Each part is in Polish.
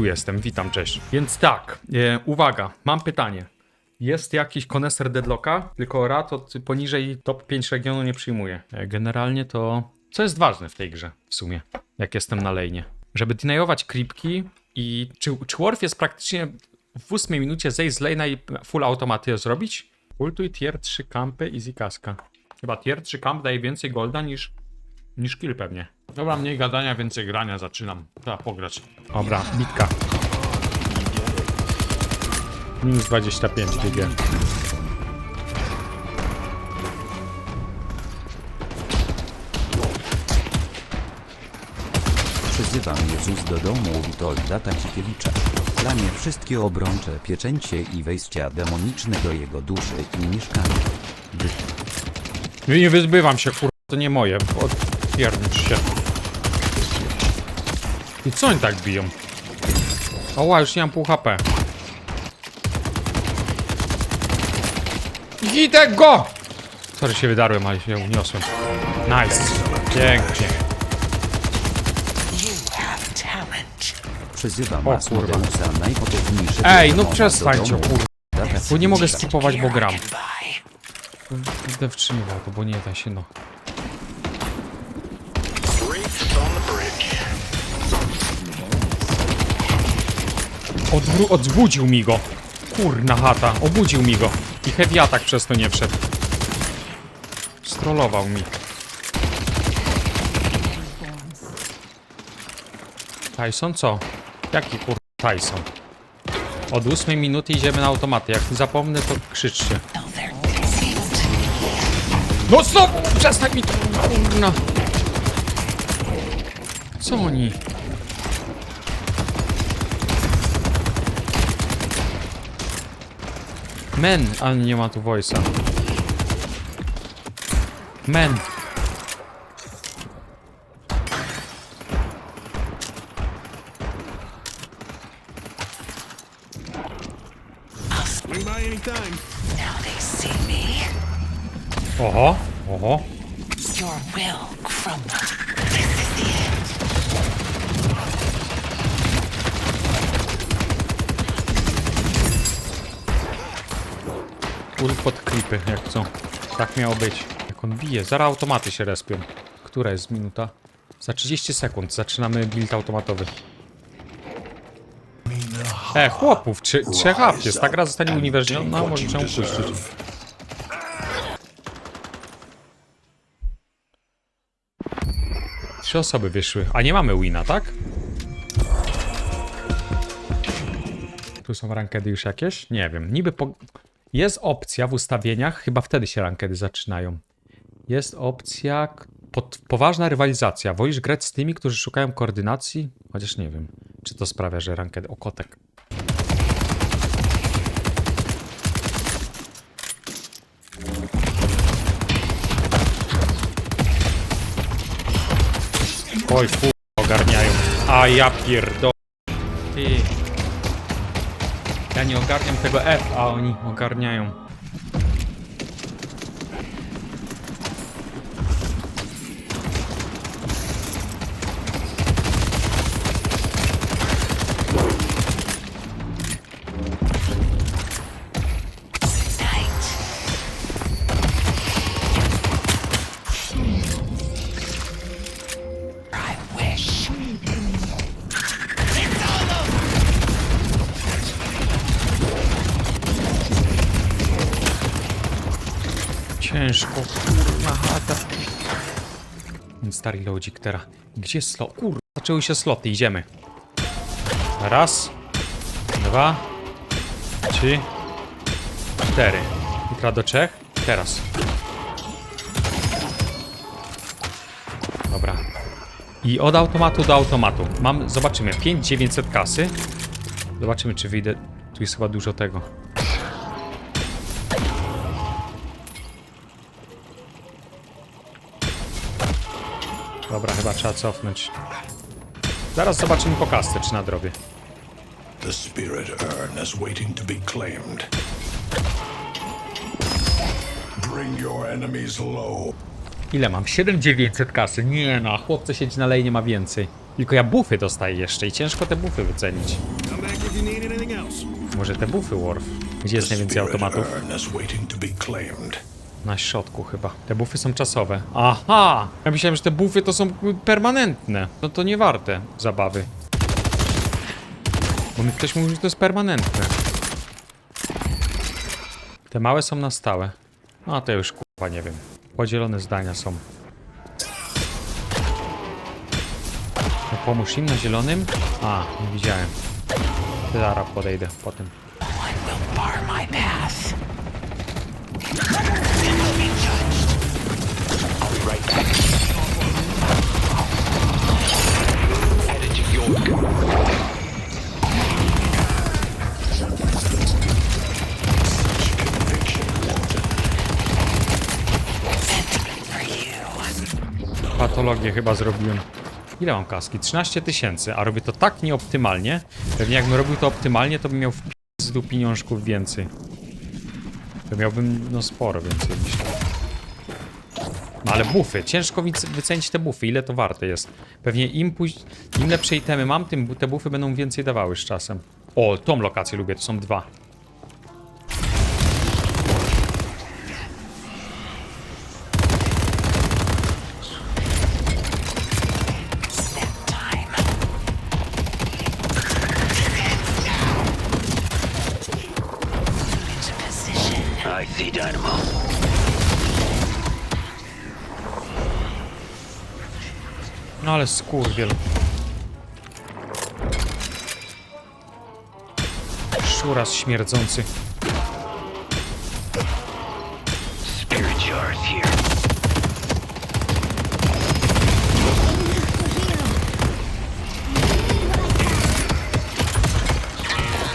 tu jestem, witam, cześć. Więc tak, e, uwaga, mam pytanie. Jest jakiś koneser deadlocka, tylko rat od poniżej top 5 regionu nie przyjmuje. Generalnie to... Co jest ważne w tej grze, w sumie, jak jestem na lane'ie? Żeby denayować creepki i... Czy, czy Worf jest praktycznie w 8 minucie zejść z lane'a i full automaty zrobić? Ultuj tier 3 kampy easy kaska. Chyba tier 3 kamp daje więcej golda niż... niż kill pewnie. Dobra, mniej gadania, więcej grania, zaczynam. Trzeba pograć. Dobra, bitka. Minus 25 GG. Przyzywam Jezus do domu Witolda Tacikiewicza. Planie wszystkie obrącze, pieczęcie i wejścia demoniczne do jego duszy i mieszkania. Nie wyzbywam się, kur... to nie moje. Odpiernicz się. I co oni tak biją? Oła, już nie mam pół HP. Idę go! Sorry, się wydarłem, ale się uniosłem. Nice. Pięknie. przyzywam O najpotężniejszego Ej, no przestańcie, do domu kur... Witolda Bo nie mogę skipować, bo gram. Będę wtrzymywał to, bo nie da się, no. Odwró- odzbudził mi go. Kurna chata, obudził mi go. I heavy attack przez to nie wszedł. Strollował mi. Tyson co? Jaki kur... Tyson? Od 8 minuty idziemy na automaty. Jak zapomnę, to krzyczcie. No znowu! Przestań mi to! Kurna! Co oni? Men, ale nie ma tu voice'a. Men. Swing klipy, jak co. Tak miało być. Jak on bije, zaraz automaty się respią. Która jest minuta? Za 30 sekund zaczynamy build automatowy. E, chłopów, trzy, trzech jest. Ta gra zostanie uniwersytetowa, może czemu puścić. Trzy osoby wyszły, a nie mamy wina, tak? Tu są rankedy już jakieś? Nie wiem. Niby po... Jest opcja w ustawieniach, chyba wtedy się rankedy zaczynają. Jest opcja pod, poważna rywalizacja. Wolisz grać z tymi, którzy szukają koordynacji? Chociaż nie wiem, czy to sprawia, że rankedy... O, kotek. Oj, kur... ogarniają. A ja pierdolę. Ja nie ogarniam tego F, a oni ogarniają. Ciężko, kurna chata. Stary lodzik teraz. Gdzie slot? Kurwa, zaczęły się sloty, idziemy. Raz, dwa, trzy, cztery. I teraz do trzech. Teraz. Dobra. I od automatu do automatu. Mam, zobaczymy, 5900 kasy. Zobaczymy, czy wyjdę. Tu jest chyba dużo tego. Dobra, chyba trzeba cofnąć. Zaraz zobaczymy po kasce, czy nadrobię. The spirit urn is waiting to be claimed. Bring your enemies low. Ile mam? 7900 kasy. Nie no, chłopcy siedzi na lejnie ma więcej. Tylko ja bufy dostaję jeszcze i ciężko te bufy wycenić. Może te bufy Worf? Gdzie jest najwięcej automatów? Na środku chyba. Te bufy są czasowe. Aha! Ja myślałem, że te bufy to są permanentne. No to nie warte zabawy. Bo mi ktoś mówił, że to jest permanentne. Te małe są na stałe. A to już kurwa nie wiem. Podzielone zdania są. No pomóż im na zielonym? A, nie widziałem. Zaraz podejdę potem. One Patologię chyba zrobiłem. Ile mam kaski? 13 tysięcy, a robię to tak nieoptymalnie. Pewnie jakbym robił to optymalnie, to bym miał w pizdu pieniążków więcej. To miałbym, no sporo więcej, myślę. No ale bufy, ciężko wyc- wycenić te bufy, ile to warte jest. Pewnie im, im lepsze itemy mam, tym te bufy będą więcej dawały z czasem. O, tą lokację lubię, to są dwa. Ale skurwiel. Szuras śmierdzący. Spirit jars here.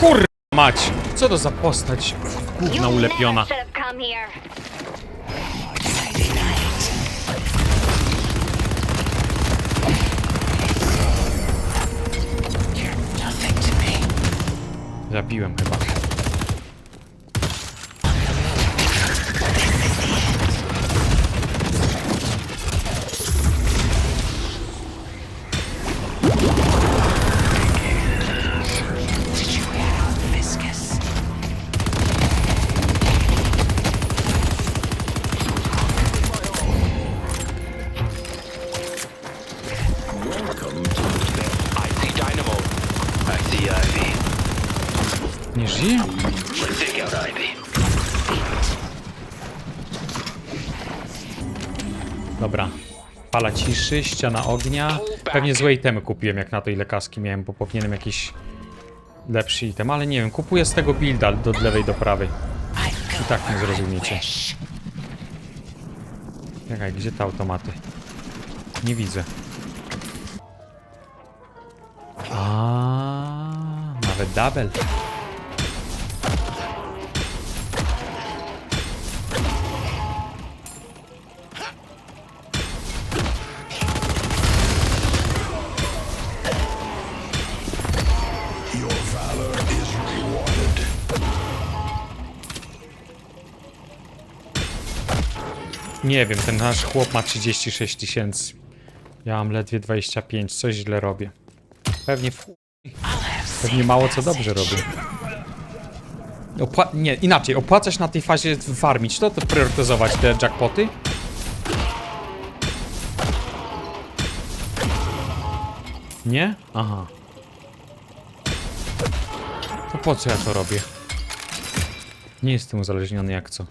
Kur... mać! Co to za postać gówna ulepiona? Zabiłem chyba. Fala ciszy, ściana ognia. Pewnie złe itemy kupiłem, jak na to ile kaski miałem, bo powinienem jakiś lepszy item, ale nie wiem, kupuję z tego builda do lewej do prawej. I tak nie zrozumiecie. Czekaj, gdzie te automaty? Nie widzę. A, nawet double. Nie wiem, ten nasz chłop ma 36 tysięcy. Ja mam ledwie 25, coś źle robię. Pewnie w... Pewnie mało co dobrze robię. Opła nie, inaczej, opłacać na tej fazie farmić, to to priorytetyzować te jackpoty? Nie? Aha. To po co ja to robię? Nie jestem uzależniony jak co.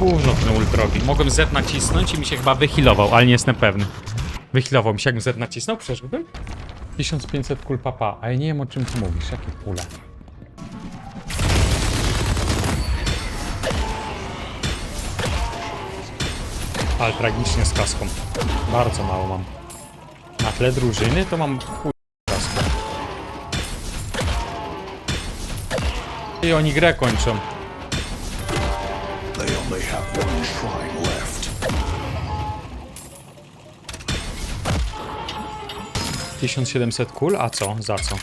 Gówno ten ultrowi. Mogłem Z nacisnąć i mi się chyba wyhealował, ale nie jestem pewny. Wyhealował mi się, jakbym Z nacisnął, przeżyłbym? 1500 kul papa, a ja nie wiem o czym ty mówisz, jakie kule. Ale tragicznie z kaską. Bardzo mało mam. Na tle drużyny to mam chuj kaskę. I oni grę kończą. Only have one shrine left. 1700 kul? A co? Za co?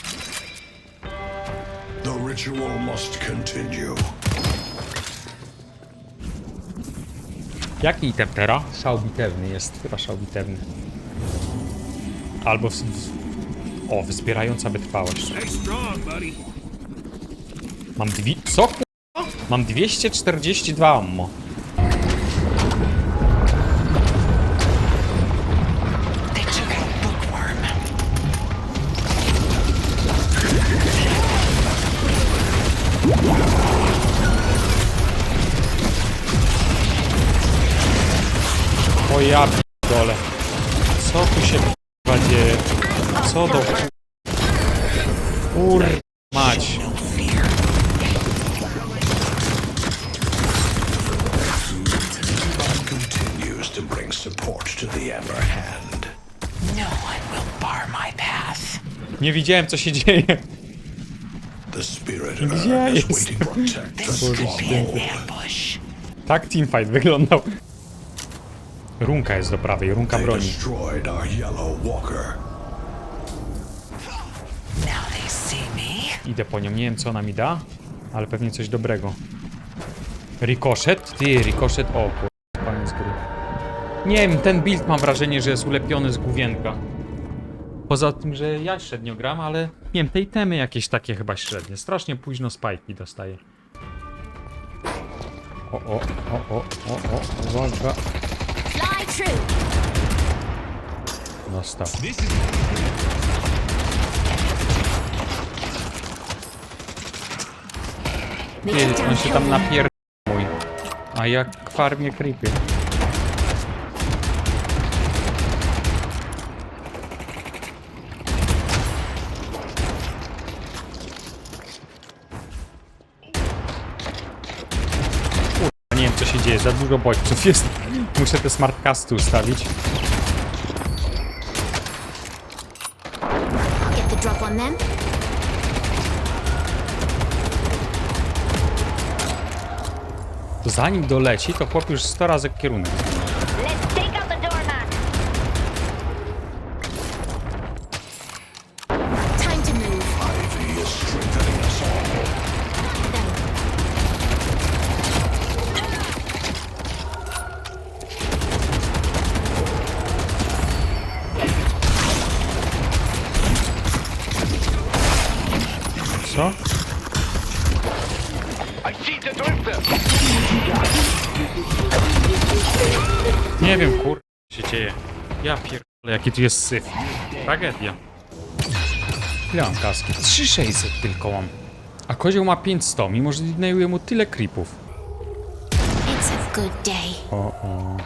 The ritual must continue. Jaki item teraz? Szał bitewny jest. Chyba szał bitewny. Albo... W... O, wzbierająca wytrwałość. Mam dwie... Co? Mam 242 ammo. O ja dole. Co tu się dzieje? Co do... Bring support to the Ember Hand. No one will bar my path. Nie widziałem co się dzieje. The Spirit Gdzie Urn is jest? waiting to protect the This could be stronghold. an ambush. Tak teamfight wyglądał. Runka jest do prawej, runka They broni. destroyed our Yellow Walker. Now they see me. Idę po nią, nie wiem co ona mi da, ale pewnie coś dobrego. Ricochet? Ty, Ricochet, o kur... Nie wiem, ten build mam wrażenie, że jest ulepiony z główienka. Poza tym, że ja średnio gram, ale nie wiem, te itemy jakieś takie chyba średnie. Strasznie późno spajki dostaję. O, o, o, o, o, o, uwaga. Dostał. Ty, on się tam Kelvin. napier... mój. A jak farmie creepy. Kurwa, Nie wiem co się dzieje, za dużo bodźców jest. Muszę te smartcasty ustawić. To zanim doleci, to chłop już 100 razy kierunek. Nie wiem, kur... co się dzieje. Ja pierdolę, jaki tu jest syf. Tragedia. Ile mam kaski? 3600 tylko mam. A kozioł ma 500, mimo że znajduje mu tyle creepów. It's a good day. O, o.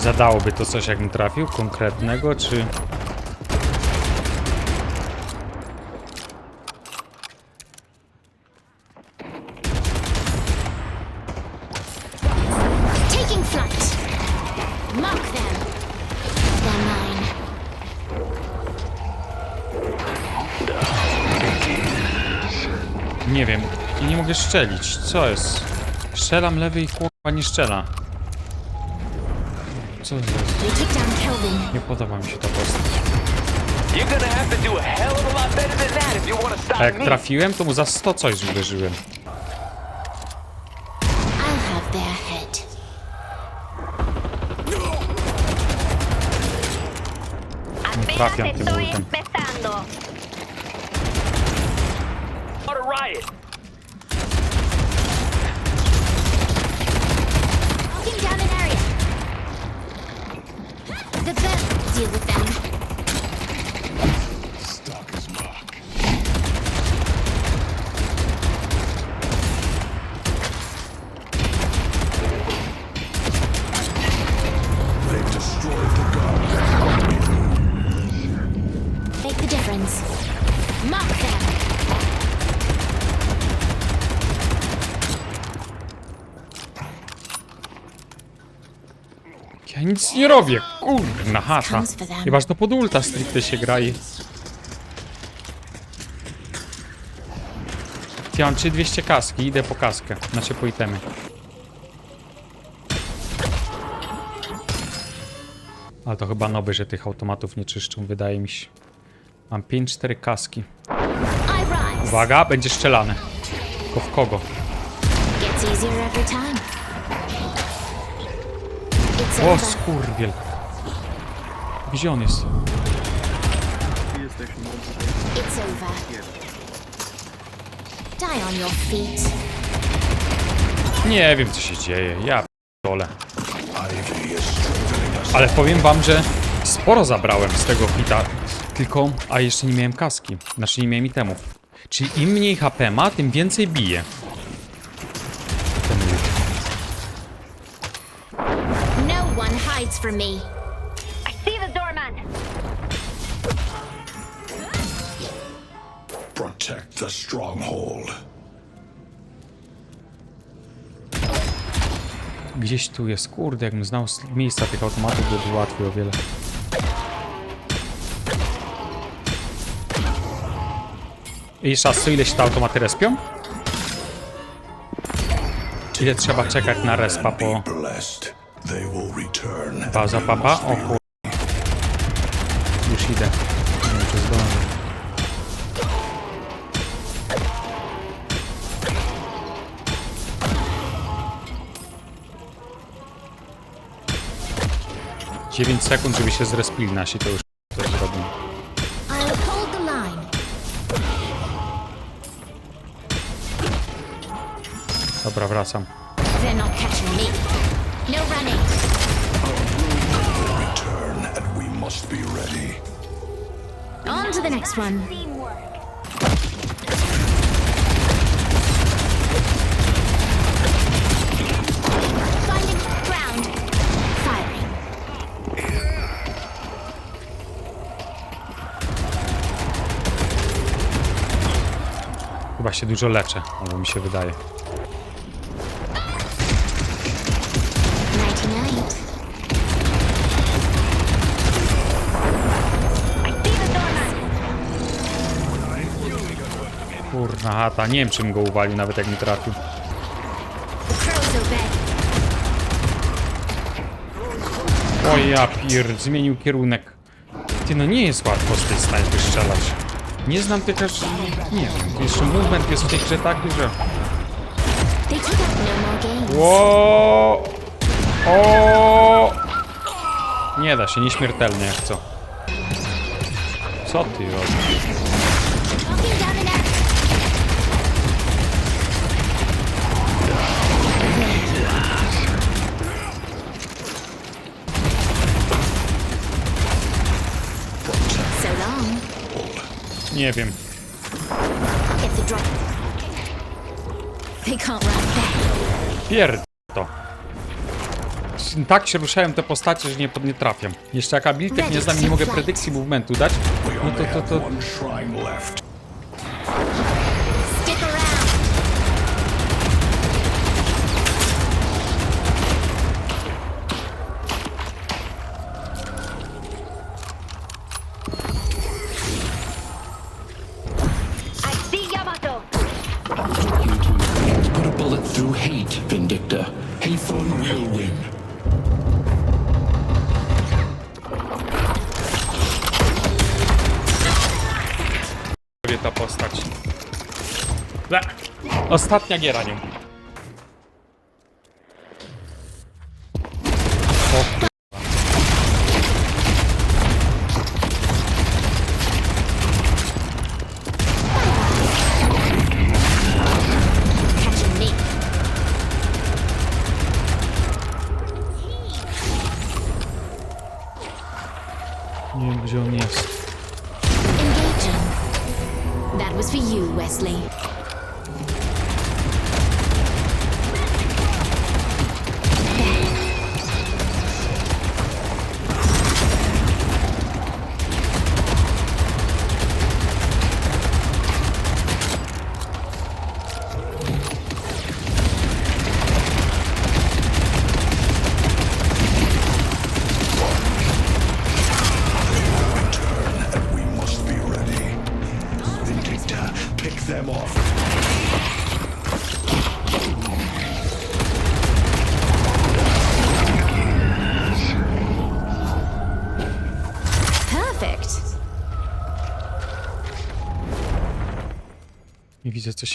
Zadałoby to coś, jakbym trafił konkretnego, czy... Nie wiem. I nie mogę strzelić. Co jest? Strzelam lewy i kurwa nie strzela. Co jest? Nie podoba mi się ta postać. A jak trafiłem, to mu za 100 coś uderzyłem. Nie trafiam tym ultem. Deal with them. Nic nie robię, kurna hasza. Chyba, że to pod ulta stricte się gra i... Ja mam 3200 kaski, idę po kaskę. Znaczy po itemy. Ale to chyba noby, że tych automatów nie czyszczą, wydaje mi się. Mam 5-4 kaski. Uwaga, będzie strzelane. Tylko w kogo? O, skurwiel. Gdzie on jest? It's over. Die on your feet. Nie wiem, co się dzieje. Ja dole. Ale powiem wam, że sporo zabrałem z tego hita. Tylko, a jeszcze nie miałem kaski. Znaczy nie miałem itemów. Czyli im mniej HP ma, tym więcej bije. Ten łuk. Hides from me. I see the doorman. Protect the stronghold. Gdzieś tu jest. Kurde, jakbym znał s- miejsca tych automatów, by było łatwiej o wiele. I jeszcze raz, co ile się te automaty respią? Ile trzeba czekać na respa po... Blessed. We papa? O kur... Już idę. Nie wiem, czy zdążę. Dziewięć sekund, żeby się zrespili nasi, to już to zrobią. Dobra, wracam. They're not catching me. No running. And we must be ready. On to the next one. Finding ground. Firing. Chyba się dużo leczę, albo mi się wydaje. Kurna chata, nie wiem czym go uwalił, nawet jak mi trafił. O ja pier, zmienił kierunek. Ty, no nie jest łatwo z tej snajpy strzelać. Nie znam tych aż... Nie wiem, jeszcze movement jest w tej grze taki, że... Ło! O! Nie da się, nieśmiertelnie jak co. Co ty robisz? Nie wiem. Pierd... to. Tak się ruszałem te postacie, że nie, pod- nie trafiam. Jeszcze jak abilitek nie znam i nie mogę predykcji movementu dać, no to, to, to... Ostatnia giera nią. O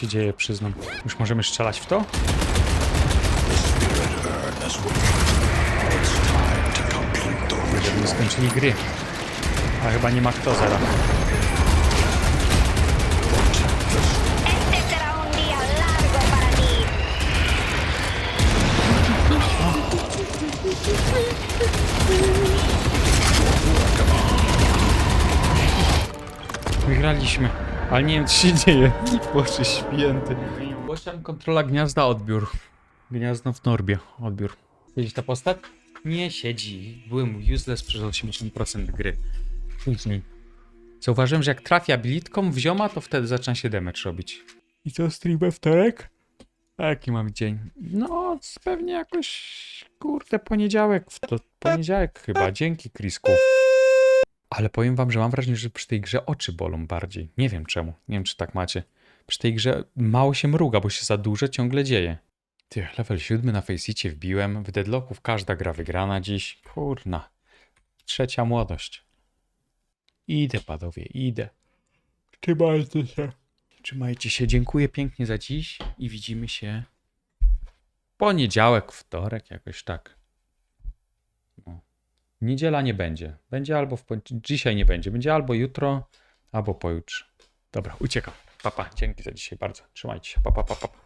się dzieje, przyznam. Już możemy strzelać w to? Będziemy skończyli gry. A chyba nie ma kto zaraz. Wygraliśmy. Ale nie wiem, co się dzieje. Boże święty. Głosiam kontrola gniazda, odbiór. Gniazdo w Norbie, odbiór. Siedzi ta postać? Nie siedzi. Byłem useless przez 80% gry. Później. Zauważyłem, że jak trafi abilitką w zioma, to wtedy zaczyna się damage robić. I co, stream we wtorek? A jaki mam dzień? No, pewnie jakoś, kurde, poniedziałek. W to, poniedziałek chyba. Dzięki, Krisku. Ale powiem wam, że mam wrażenie, że przy tej grze oczy bolą bardziej. Nie wiem czemu. Nie wiem, czy tak macie. Przy tej grze mało się mruga, bo się za dużo ciągle dzieje. Ty, level 7 na Faceicie wbiłem. W Deadlocków każda gra wygrana dziś. Kurna. Trzecia młodość. Idę, panowie, idę. Trzymajcie się. Trzymajcie się. Dziękuję pięknie za dziś i widzimy się poniedziałek, wtorek, jakoś tak. Niedziela nie będzie. Będzie albo w dzisiaj nie będzie. Będzie albo jutro, albo pojutrze. Dobra, uciekam. Papa, dzięki za dzisiaj bardzo. Trzymajcie się. Papa, papa. Pa.